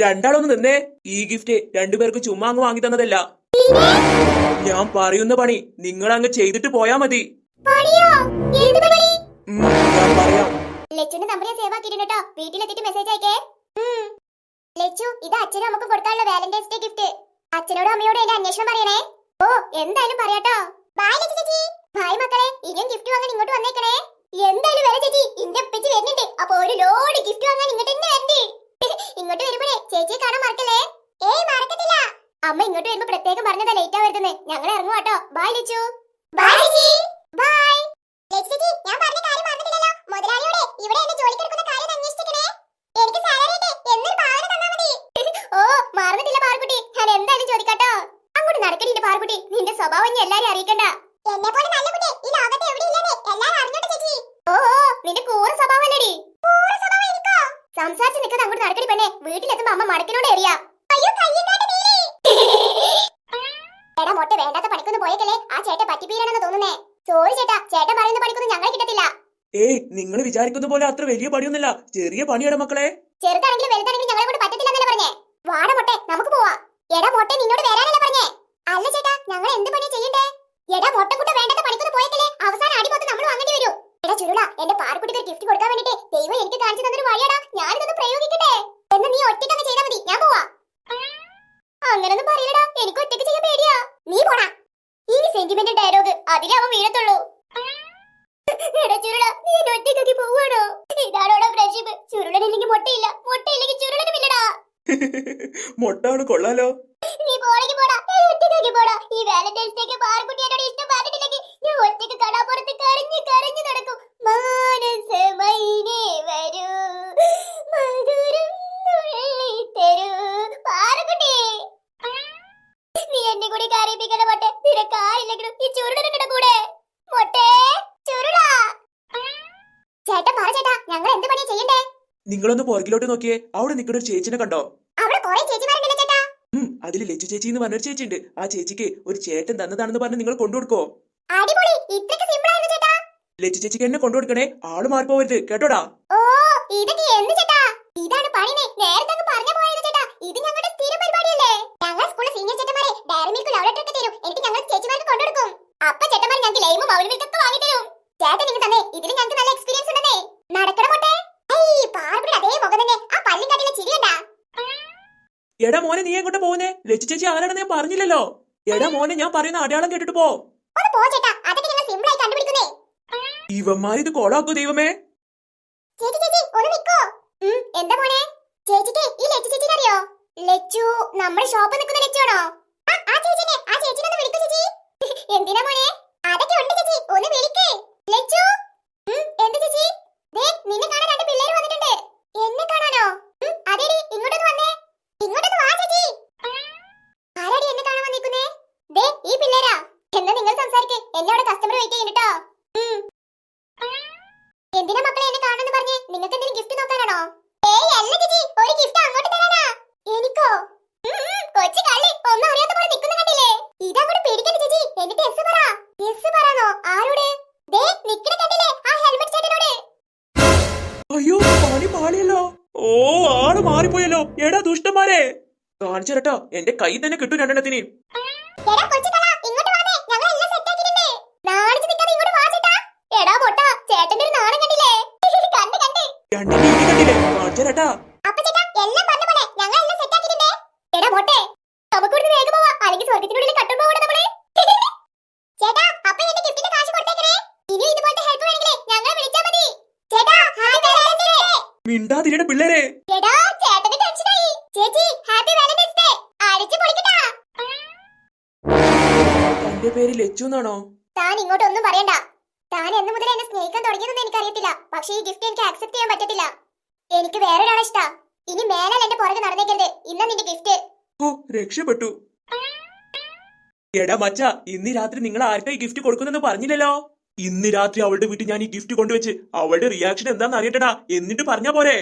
രണ്ടാളൊന്ന് നിന്നേ. ഈ ഗിഫ്റ്റ് രണ്ടുപേർക്ക് ചുമ്മാ അങ്ങ് വാങ്ങി തന്നതല്ല. ഞാൻ പറയുന്ന പണി നിങ്ങൾ അങ്ങ് ചെയ്തിട്ട് പോയാ മതി. ഞാൻ പറയാം. ലച്ചുന്റെ നമ്പർ സേവ് ആക്കിയിട്ടുണ്ട് കേട്ടോ. വീട്ടിലെത്തിയിട്ട് മെസ്സേജ് അയക്കേ. ലച്ചു ഇത് അച്ഛനും അമ്മക്കും കൊടുക്കാനുള്ള വാലന്റൈൻസ് ഡേ ഗിഫ്റ്റ് അച്ഛനോടും അമ്മയോടും എന്റെ അന്വേഷണം പറയണേ. ഓ എന്തായാലും പറയാട്ടോ ബൈ ലച്ചു ചേച്ചി. ബൈ മക്കളെ. ഇനിയും ഗിഫ്റ്റ് വാങ്ങാൻ ഇങ്ങോട്ട് വന്നേക്കണേ. എന്തായാലും വരെ ചേച്ചി. ഇന്റെ ഉപ്പച്ചി വരുന്നുണ്ട്. അപ്പൊ ഒരു ലോഡ് ഗിഫ്റ്റ് വാങ്ങാൻ ഇങ്ങോട്ട് ചേച്ചിയെ കാണാൻ മറക്കല്ലേ? ഏയ് മറക്കത്തില്ല. അമ്മ ഇങ്ങോട്ട് വരുമ്പോ പ്രത്യേകം പറഞ്ഞതാ ലേറ്റ് ആവരുതെന്ന് ഞങ്ങൾ ഇറങ്ങുവാട്ടോ. ബൈ ലിച്ചു. ബൈ ചേച്ചി ബൈ ലച്ചു ചേച്ചി ഞാൻ പറഞ്ഞ കാര്യം മറന്നിട്ടില്ലല്ലോ മുതലാളിയോടെ ഇവിടെ എന്നെ ജോലിക്കെടുക്കുന്ന കാര്യം ഒന്ന് അന്വേഷിച്ചിരിക്കണേ എനിക്ക് സാലറി എന്നൊരു ഭാവന തന്നാ മതി ഓ മറന്നിട്ടില്ല പാർക്കുട്ടി ഞാൻ എന്തായാലും ചോദിക്കാട്ടോ അങ്ങോട്ട് നടക്കണില്ല പാർക്കുട്ടി നിന്റെ സ്വഭാവം ഇനി എല്ലാരും അറിയിക്കണ്ട എന്നെ പോലെ നല്ല കുട്ടി ഈ ലോകത്ത് എവിടെ ഇല്ലാതെ എല്ലാരും അറിഞ്ഞോട്ടെ ചേച്ചി ഓ ഓ നിന്റെ കൂറ സ്വഭാവമല്ലേടി കൂറ സ്വഭാവം എനിക്കോ സംസാരിച്ച് നിൽക്കുന്നത് അങ്ങോട്ട് നടക്കടി പെണ്ണെ വീട്ടിലെത്തുമ്പോ അമ്മ മടക്കിനോട് എറിയാ അയ്യോ കയ്യെങ്ങാണ്ട് നീലി എടാ മൊട്ട വേണ്ടാത്ത പണിക്കൊന്നും പോയേക്കല്ലേ ആ ചേട്ടൻ പറ്റിപ്പീരാണെന്ന് തോന്നുന്നേ സോറി ചേട്ടാ ചേട്ടൻ പറയുന്ന പണിക്കൊന്നും ഞങ്ങൾ കിട്ടത്തില്ല ഏയ് നിങ്ങൾ വിചാരിക്കുന്ന പോലെ അത്ര വലിയ പണിയൊന്നുമില്ല. ചെറിയ പണിയാണ് മക്കളെ. പറഞ്ഞേ? വാട നമുക്ക് പോവാ. എടാ നിന്നോട് പറഞ്ഞേ? അല്ല ചേട്ടാ ഞങ്ങൾ എന്ത് എടാ എടാ എന്റെ ഒരു ഗിഫ്റ്റ് കൊടുക്കാൻ എനിക്ക് കാണിച്ചു തന്നൊരു പ്രയോഗിക്കട്ടെ? നീ മതി. ഞാൻ പോവാ. അങ്ങനൊന്നും പറയില്ലടാ. എനിക്ക് ഒറ്റയ്ക്ക് ചെയ്യാൻ പേടിയാ. നീ പോടാ. ഈ സെന്റിമെന്റ് ഡയലോഗ് അതിലേ അവൻ വീഴത്തുള്ളൂ. ചുരുള നീ എന്നെ ഒറ്റയ്ക്കാക്കി പോവാണോ ഇതാണോടാ ഫ്രണ്ട്ഷിപ്പ് ചുരുളനില്ലെങ്കിൽ മുട്ടയില്ല. മുട്ടയില്ലെങ്കിൽ ചുരുളനുമില്ലടാ. മൊട്ടാണ് കൊള്ളാലോ. നീ പോണെങ്കിൽ പോടാ. നീ ഒറ്റയ്ക്കാക്കി പോടാ. ഈ വാലന്റൈൻസ് ഡേക്ക് പാറക്കുട്ടി എന്നോട് ഇഷ്ടം പറഞ്ഞിട്ടില്ലെങ്കിൽ ഞാൻ ഒറ്റയ്ക്ക് കടാപ്പുറത്ത് കരഞ്ഞ് കരഞ്ഞ് നടക്കും. മാനസമൈനേ വരൂ. മധുരം നുള്ളിത്തരൂ പാറക്കുട്ടി നീ എന്നെ കൂടി കരയിപ്പിക്കണ പോട്ടെ നിനക്കാരില്ലെങ്കിലും ഈ ചുരുടനുടെ കൂടെ മൊട്ടെ ചുരുളാ ചേട്ടാ പറ ചേട്ടാ ഞങ്ങൾ എന്ത് പണിയാ ചെയ്യണ്ടേ? നിങ്ങളൊന്ന് പുറകിലോട്ട് നോക്കിയേ. അവിടെ നിൽക്കുന്ന ഒരു ചേച്ചിനെ കണ്ടോ? അവിടെ കുറെ ചേച്ചിമാരുണ്ടല്ലോ ചേട്ടാ? ഉം അതിൽ ലച്ചു ചേച്ചി എന്ന് പറഞ്ഞൊരു ചേച്ചി ഉണ്ട് ആ ചേച്ചിക്ക് ഒരു ചേട്ടൻ തന്നതാണെന്ന് പറഞ്ഞ് നിങ്ങൾ കൊണ്ടുകൊടുക്കോ? അടിപൊളി. ഇത്രക്ക് സിമ്പിൾ ആയിരുന്നു ചേട്ടാ. ലച്ചു ചേച്ചിക്ക് എന്നെ കൊണ്ടുകൊടുക്കണേ. ആൾ മാറിപ്പോവരുത് കേട്ടോടാ? ഓ ഇതൊക്കെ എന്ത് ചേട്ടാ? ഇതാണ് പണിനെ. നേരത്തെ പറഞ്ഞ പോയത് ചേട്ടാ. ഇത് ഞങ്ങളുടെ സ്ഥിര പരിപാടിയല്ലേ? ഞങ്ങൾ സ്കൂളിലെ സീനിയർ ചേട്ടന്മാരെ ഡയറി മിൽക്ക് ലവ് ലെറ്റർ ഒക്കെ തരും. എന്നിട്ട് ഞങ്ങൾ ചേച്ചിമാർക്ക് കൊണ്ടുകൊടുക്കും. അപ്പൊ ചേട്ടന്മാർ ഞങ്ങൾക്ക് ലൈമും മൗലി വാങ്ങി തരും. ചേട്ടൻ നിങ്ങൾ തന്നെ. ഇതിൽ ഞങ്ങൾക്ക് നല്ല എക്സ്പീരിയൻസ് ഉണ്ടെന്നേ നടക്കണം മോട്ടെ ഏയ് പാർപ്പിയുടെ അതേ മുഖം തന്നെ ആ പല്ലും കാട്ടിലെ ചിരിയുണ്ടാ എടാ മോനെ നീ എങ്ങോട്ട് പോകുന്നേ? ലച്ചു ചേച്ചി ആരാണെന്ന് ഞാൻ പറഞ്ഞില്ലല്ലോ. എടാ മോനെ ഞാൻ പറയുന്ന അടയാളം കേട്ടിട്ട് പോ. ഇവന്മാരിത് കോളാക്കൂ ദൈവമേ? ചേച്ചി ചേച്ചി എന്താ മോനെ? ചേച്ചിക്ക് ഈ ലച്ചു ചേച്ചിനെ അറിയോ ലച്ചു നമ്മുടെ ഷോപ്പ് നിൽക്കുന്ന ലച്ചു ആ, ആ ചേച്ചി ആ ചേച്ചിനെ ഒന്ന് വിളിക്കൂ ചേച്ചി എന്തിനാ മോനെ അതൊക്കെ ഉണ്ട് ചേച്ചി ഒന്ന് വിളിക്കേ ലച്ചു ഉം, എന്ത് ചേച്ചി ദേ നിന്നെ കാണാൻ രണ്ട് പിള്ളേര് വന്നിട്ടുണ്ട് എന്നെ കാണാനോ ഉം, അതെടി ഇങ്ങോട്ടൊന്ന് വന്നേ ഇങ്ങോട്ടൊന്ന് വാ ചേച്ചി ആരാടി എന്നെ കാണാൻ വന്നിരിക്കുന്നേ ദേ ഈ പിള്ളേരാ എന്നാ നിങ്ങൾ സംസാരിക്കേ എന്നോട് കസ്റ്റമർ വെയിറ്റ് ചെയ്യുന്നുട്ടോ എന്തിനാ മക്കളെ എന്നെ കാണുന്നു പറഞ്ഞേ നിങ്ങൾക്ക് എന്തെങ്കിലും ഗിഫ്റ്റ് നോക്കാനാണോ? ഏയ് അല്ല ചേച്ചി ഒരു ഗിഫ്റ്റ് അങ്ങോട്ട് തരാനാ. എനിക്കോ? കൊച്ചു കള്ളി ഒന്നും അറിയാത്ത പോലെ നിൽക്കുന്ന കണ്ടില്ലേ? ഇതങ്ങോട്ട് പേടിക്കണ്ട ചേച്ചി എന്നിട്ട് എസ് പറ. എസ് പറയാനോ ആരോട്? ദേ നിക്കണ കണ്ടില്ലേ ആ ഹെൽമെറ്റ് ചേട്ടനോട്? അയ്യോ പണി പാളിയല്ലോ ഓ ആൾ മാറിപ്പോയല്ലോ. എടാ ദുഷ്ടന്മാരെ. കാണിച്ചു തരട്ടോ എന്റെ കൈ തന്നെ കിട്ടും രണ്ടെണ്ണത്തിന്. ചേട്ടന്റെ ഒരു നാണം കണ്ടില്ലേ? കണ്ട് കണ്ടില്ലേ? കാണിച്ചു തരട്ടാ ഡേ മിണ്ടാതിരിയുടെ പിള്ളേരെ. തന്റെ പേര് ലച്ചു എന്നാണോ? താൻ ഇങ്ങോട്ടൊന്നും പറയണ്ട. താൻ എന്ന് മുതൽ എന്നെ സ്നേഹിക്കാൻ തുടങ്ങിയതെന്ന് എനിക്കറിയത്തില്ല. പക്ഷേ ഈ ഗിഫ്റ്റ് എനിക്ക് ആക്സെപ്റ്റ് ചെയ്യാൻ പറ്റത്തില്ല. എനിക്ക് വേറൊരാളെ ഇഷ്ടാ. ഇനി മേലാൽ എന്റെ പുറകെ നടന്നേക്കരുത്. ഇന്ന നിന്റെ ഗിഫ്റ്റ് ഓ രക്ഷപ്പെട്ടു. എടാ മച്ച ഇന്ന് രാത്രി നിങ്ങൾ ആർക്കായി ഗിഫ്റ്റ് കൊടുക്കുന്നെന്ന് പറഞ്ഞില്ലല്ലോ? ഇന്ന് രാത്രി അവളുടെ വീട്ടിൽ ഞാൻ ഈ ഗിഫ്റ്റ് കൊണ്ടുവച്ച് അവളുടെ റിയാക്ഷൻ എന്താന്ന് അറിയട്ടടാ. എന്നിട്ട് പറഞ്ഞാ പോരെ.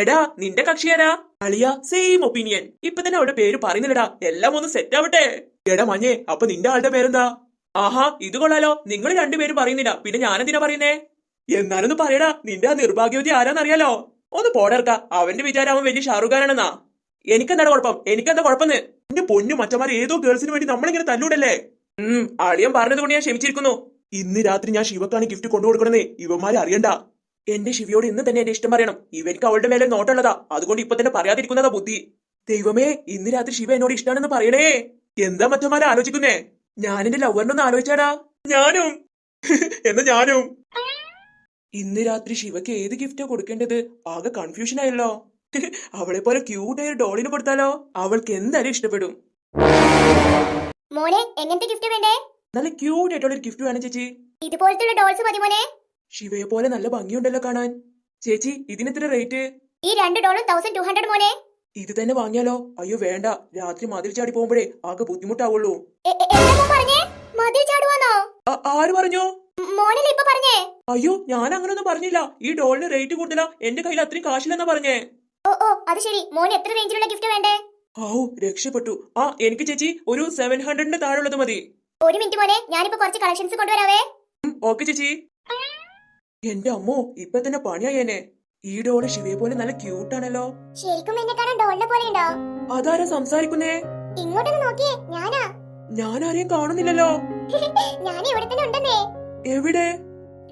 എടാ നിന്റെ കക്ഷിയാരാ അളിയ സെയിം ഒപ്പീനിയൻ ഇപ്പൊ തന്നെ അവളുടെ പേര് പറയുന്നില്ലടാ. എല്ലാം ഒന്ന് സെറ്റ് ആവട്ടെ. എടാ മഞ്ഞേ അപ്പൊ നിന്റെ ആളുടെ പേരെന്താ? ആഹാ ഇത് കൊള്ളാലോ. നിങ്ങൾ രണ്ടുപേരും പറയുന്നില്ല. പിന്നെ ഞാനെന്തിനാ പറയുന്നേ? എന്നാലൊന്ന് പറയടാ നിന്റെ ആ നിർഭാഗ്യവതി ആരാന്നറിയാലോ? ഒന്ന് പോടർക്ക. അവന്റെ വിചാരം അവൻ വലിയ ഷാറുഖ് ഖാനാണെന്നാ എനിക്കെന്താണ് കുഴപ്പം? എനിക്കെന്താ കുഴപ്പമെന്ന് എന്റെ പൊന്നു മച്ചമാരെ ഏതോ ഗേൾസിന് വേണ്ടി നമ്മളിങ്ങനെ തല്ലൂടല്ലേ? ഉം അളിയൻ പറഞ്ഞത് കൊണ്ട് ഞാൻ ക്ഷമിച്ചിരിക്കുന്നു. ഇന്ന് രാത്രി ഞാൻ ശിവക്കാണ് ഗിഫ്റ്റ് കൊണ്ടു കൊടുക്കണമെന്നേ ഇവന്മാരെ അറിയണ്ട. എന്റെ ശിവയോട് ഇന്ന് തന്നെ എന്റെ ഇഷ്ടം പറയണം. ഇവർക്ക് അവളുടെ മേലെ നോട്ടുള്ളതാ അതുകൊണ്ട് ഇപ്പൊ തന്നെ പറയാതിരിക്കുന്നതാ ബുദ്ധി. ദൈവമേ ഇന്ന് രാത്രി ശിവ എന്നോട് ഇഷ്ടമാണെന്ന് പറയണേ. എന്താ മറ്റന്മാരെ ആലോചിക്കുന്നേ? ഞാൻ എന്റെ ലവറിനൊന്ന് ആലോചിച്ചാടാ. ഞാനും. എന്ന ഞാനും. ഇന്ന് രാത്രി ശിവക്ക് ഏത് ഗിഫ്റ്റാ കൊടുക്കേണ്ടത്? ആകെ കൺഫ്യൂഷൻ ആയല്ലോ. അവളെ പോലെ ക്യൂട്ടായ ഒരു ഡോളിന് കൊടുത്താലോ? അവൾക്ക് എന്തായാലും ഇഷ്ടപ്പെടും. മോനെ എങ്ങനത്തെ ഗിഫ്റ്റ് വേണ്ടേ? നല്ല ക്യൂട്ട് ആയിട്ടുള്ള ഒരു ഗിഫ്റ്റ് വേണം ചേച്ചി. ഇതുപോലത്തെ ഡോൾസ് മതി മോനെ. ശിവയെ പോലെ നല്ല ഭംഗിയുണ്ടല്ലോ കാണാൻ. ചേച്ചി ഇതിനെത്ര റേറ്റ് ഈ രണ്ട് ഡോളും തൗസൻഡ് ടു ഹൺഡ്രഡ് മോനെ. ഇത് തന്നെ വാങ്ങിയാലോ? അയ്യോ വേണ്ട. രാത്രി മതിൽ ചാടി പോകുമ്പോഴേ ആകെ ബുദ്ധിമുട്ടാവുള്ളൂ. ആര് പറഞ്ഞു? അയ്യോ ഞാൻ അങ്ങനൊന്നും പറഞ്ഞില്ല. ഈ ഡോളിന് റേറ്റ് കൂടുതലാ. എന്റെ കയ്യിൽ അത്രയും കാശില്ലെന്നാ പറഞ്ഞേ. ഓ ഓ അത് ശരി. മോൻ എത്ര റേഞ്ചിലുള്ള ഗിഫ്റ്റ് വേണ്ടേ? ഓ രക്ഷപ്പെട്ടു. ആ എനിക്ക് ചേച്ചി ഒരു സെവൻ ഹൺഡ്രഡിന്റെ താഴെയുള്ളത് മതി. ഒരു മിനിറ്റ് മോനെ. ഞാനിപ്പോ കുറച്ച് കളക്ഷൻസ് കൊണ്ടുവരാവേ. ഓക്കെ ചേച്ചി. എന്റെ അമ്മോ ഇപ്പൊ തന്നെ പണിയായേനെ ഈ ഡോൾ ശിവയെ പോലെ നല്ല ക്യൂട്ടാണല്ലോ ശരിക്കും എന്നെ കാണാൻ ഡോളിനെ പോലെ ഉണ്ടോ? അതാരാ സംസാരിക്കുന്നേ? ഇങ്ങോട്ടൊന്ന് നോക്കിയേ ഞാനാ. ഞാൻ ആരെയും കാണുന്നില്ലല്ലോ. ഞാൻ ഇവിടെ തന്നെ ഉണ്ടെന്നേ. എവിടെ?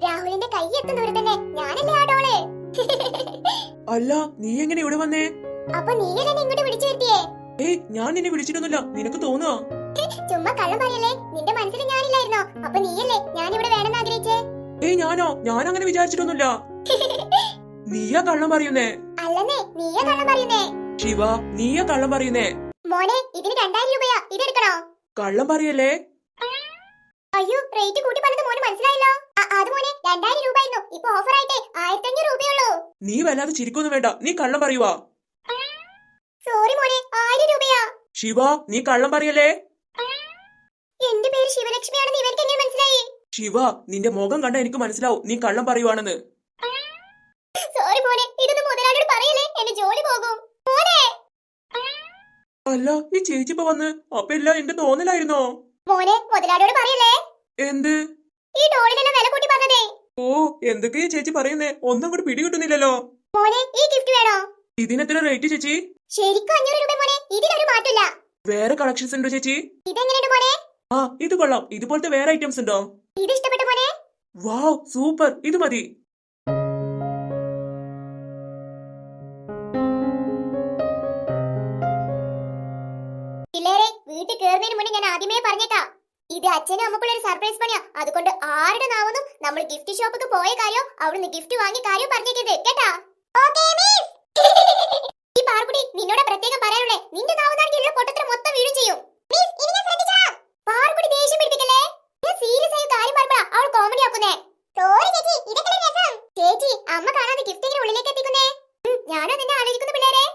രാഹുലിന്റെ കൈ എത്തുന്ന ദൂരെ തന്നെ. ഞാനല്ലേ ആ ഡോൾ? അല്ല നീ എങ്ങനെ ഇവിടെ വന്നേ? അപ്പൊ നീയല്ലേ എന്നെ ഇങ്ങോട്ട് വിളിച്ചു വരുത്തിയേ? ഏയ് ഞാൻ നിന്നെ വിളിച്ചിട്ടൊന്നുമില്ല. നിനക്ക് തോന്നുവാ. ചുമ്മാ കള്ളം പറയല്ലേ? നിന്റെ മനസ്സിൽ ഞാനില്ലായിരുന്നോ? അപ്പൊ നീയല്ലേ ഞാൻ ഇവിടെ വേണമെന്ന് ആഗ്രഹിച്ചേ? ഏയ് ഞാനോ? ഞാൻ അങ്ങനെ വിചാരിച്ചിട്ടൊന്നുമില്ല. നീയാ കള്ളം പറയുന്നേ. അല്ലെന്നേ നീയാ കള്ളം പറയുന്നേ. ശിവ നീയാ കള്ളം പറയുന്നേ. മോനെ ഇതിന് രണ്ടായിരം രൂപയാ. ഇത് എടുക്കണോ കള്ളം പറയല്ലേ? അയ്യോ റേറ്റ് കൂട്ടി പറഞ്ഞത് മോനെ മനസ്സിലായല്ലോ. അത് മോനെ രണ്ടായിരം രൂപ ആയിരുന്നു ഇപ്പൊ ഓഫർ ആയിട്ട് ആയിരത്തി അഞ്ഞൂറ് രൂപയുള്ളൂ. നീ വല്ലാതെ ചിരിക്കൊന്നും വേണ്ട. നീ കള്ളം പറയുവാ. സോറി മോനെ ആയിരം രൂപയാ. ശിവ നീ കള്ളം പറയല്ലേ? എന്റെ പേര് ശിവലക്ഷ്മിയാണെന്ന് ഇവർക്ക് എങ്ങനെ മനസ്സിലായി? ശിവ നിന്റെ മുഖം കണ്ട എനിക്ക് മനസ്സിലാവും. നീ കള്ളം പറയുവാണെന്ന് സോറി മോനെ ഇതൊന്നും മുതലാളിയോട് പറയല്ലേ എന്റെ ജോലി പോകും. അല്ല ഈ ചേച്ചി ഇപ്പൊ വന്ന് അപ്പൊ എല്ലാം എന്റെ തോന്നലായിരുന്നോ? മോനെ മുതലാളിയോട് പറയല്ലേ? എന്ത്? ഈ ഡോളിനെ വില കൂട്ടി പറഞ്ഞതേ. ഓ എന്തൊക്കെയാ ചേച്ചി പറയുന്നേ? ഒന്നും കൂടി പിടികിട്ടുന്നില്ലല്ലോ. മോനെ ഈ ഗിഫ്റ്റ് വേണോ? ഇതിനെത്ര റേറ്റ് ചേച്ചി? ശരിക്കും അഞ്ഞൂറ് രൂപ മോനെ ഇതിനൊരു മാറ്റില്ല വേറെ കളക്ഷൻസ് ഉണ്ടോ ചേച്ചി? ഇതെങ്ങനെയുണ്ട് മോനെ? ആ ഇത് കൊള്ളാം. ഇതുപോലത്തെ വേറെ ഐറ്റംസ് ഉണ്ടോ? ഇത് ഇഷ്ടപ്പെട്ട മോനെ? Wow super. ഇത് മതി. കയറുന്നതിന് മുന്നേ ഞാൻ ആദ്യമേ പറഞ്ഞേക്കാം. ഇത് അച്ഛനും അമ്മക്കുള്ള ഒരു സർപ്രൈസ് പണിയാ. അതുകൊണ്ട് ആരുടെ നാവൊന്നും നമ്മൾ ഗിഫ്റ്റ് ഷോപ്പിക്ക് പോയ കാര്യം അവിടുന്ന് ഗിഫ്റ്റ് വാങ്ങി കാര്യം പറഞ്ഞേക്കരുത്. കേട്ടാ? ഈ പാർക്കുടി നിന്നോട് പ്രത്യേകം പറയാനുള്ളേ നിന്റെ നാവുന്നാണെങ്കിൽ ഉള്ള പൊട്ടത്തിന് മൊത്തം വീഴും ചെയ്യും. പാർക്കുടി ദേഷ്യം പിടിപ്പിക്കല്ലേ? ഞാൻ സീരിയസ് ആയ കാര്യം പറയുമ്പോഴാ അവൾ കോമഡി ആക്കുന്നേ. സോറി ചേച്ചി. ഇതൊക്കെ രസം? ചേച്ചി അമ്മ കാണാതെ ഗിഫ്റ്റ് എങ്ങനെ ഉള്ളിലേക്ക് എത്തിക്കുന്നേ? ഞാനോ നിന്നെ ആലോചിക്കുന്നു പിള്ളേരെ?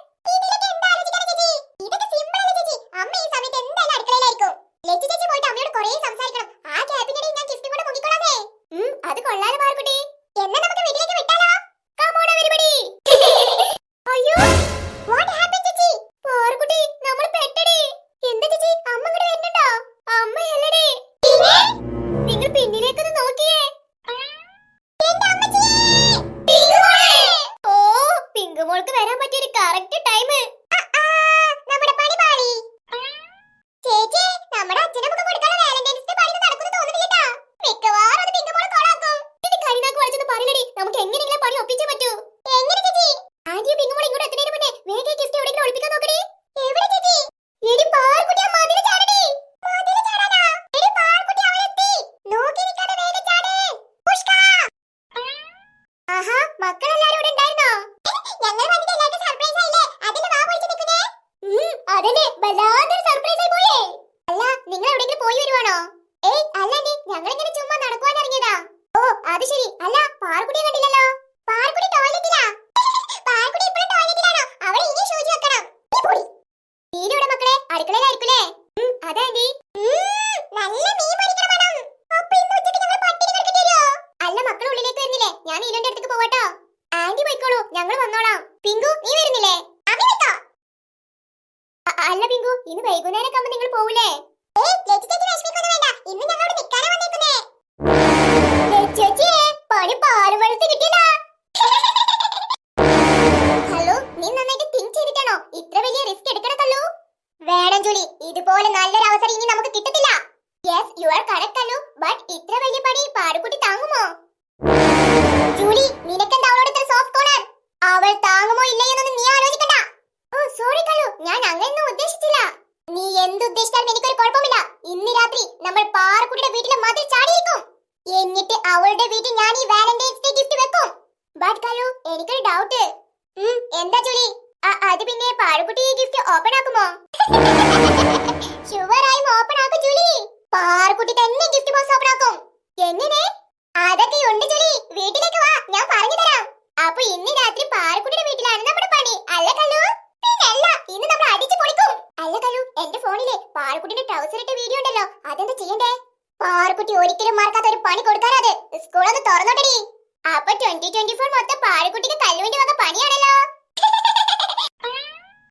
അതന്നെ സർപ്രൈസ് ആയി പോയേ. അല്ല നിങ്ങൾ പോയി വരുവാണോ? ഏയ് അല്ലണ്ടി ഞങ്ങൾ ഓ അത് ശരി. അല്ല കണ്ടില്ലല്ലോ. ടോയ്ലറ്റിലാ ടോയ്ലറ്റിലാണോ ഇനി ഷൂജി വെക്കണം. നീ പോടി. മക്കളെ അതെ നല്ല മീൻ അല്ല ഉള്ളിലേക്ക് വരുന്നില്ലേ? ഞാൻ അടുത്തേക്ക് ഞങ്ങൾ വന്നോളാം നീ വരുന്നില്ലേ അ- അല്ല പിങ്കു ഇന്ന് വൈകുന്നേരം കമ്പ നിങ്ങൾ പോവില്ലേ ഹലോ ഇത്ര വലിയ റിസ്ക് ജൂലി. ഇതുപോലെ നല്ലൊരു അവസരം ഇനി നമുക്ക് കിട്ടത്തില്ല. യെസ് യു ആർ കറക്റ്റ് അല്ലോ ബട്ട് ഇത്ര വലിയ പണി പാടുകുട്ടി താങ്ങുമോ? ജൂലി നിനക്കെന്താ അവളോട് ഇത്ര സോഫ്റ്റ് കോർണർ അവൾ താങ്ങുമോ ഇല്ലയോന്നൊന്നും നീ ആലോചിക്കണ്ട ഓ സോറി കലു ഞാൻ അങ്ങനെയൊന്നും ഉദ്ദേശിച്ചില്ല നീ എന്തുദ്ദേശിച്ചാലും എനിക്കൊരു കുഴപ്പമില്ല ഇന്ന് രാത്രി നമ്മൾ പാറക്കുട്ടിയുടെ വീട്ടിലെ മതിൽ ചാടിയിരിക്കും. എന്നിട്ട് അവളുടെ വീട്ടിൽ ഞാൻ ഈ വാലന്റൈൻസ് ഡേ ഗിഫ്റ്റ് വെക്കും. ബട്ട് കലു എനിക്കൊരു ഡൗട്ട് എന്താ ജോലി? അത് പിന്നെ പാറുക്കുട്ടി ഈ ഗിഫ്റ്റ് ഓപ്പൺ ആക്കുമോ? ഷുവറായും ഓപ്പൺ ആക്കും ജൂലി. പാറുക്കുട്ടി തന്നെ ഗിഫ്റ്റ് ബോക്സ് ഓപ്പൺ ആക്കും. എങ്ങനെ? അതൊക്കെ ഉണ്ട് ജൂലി. വീട്ടിലേക്ക്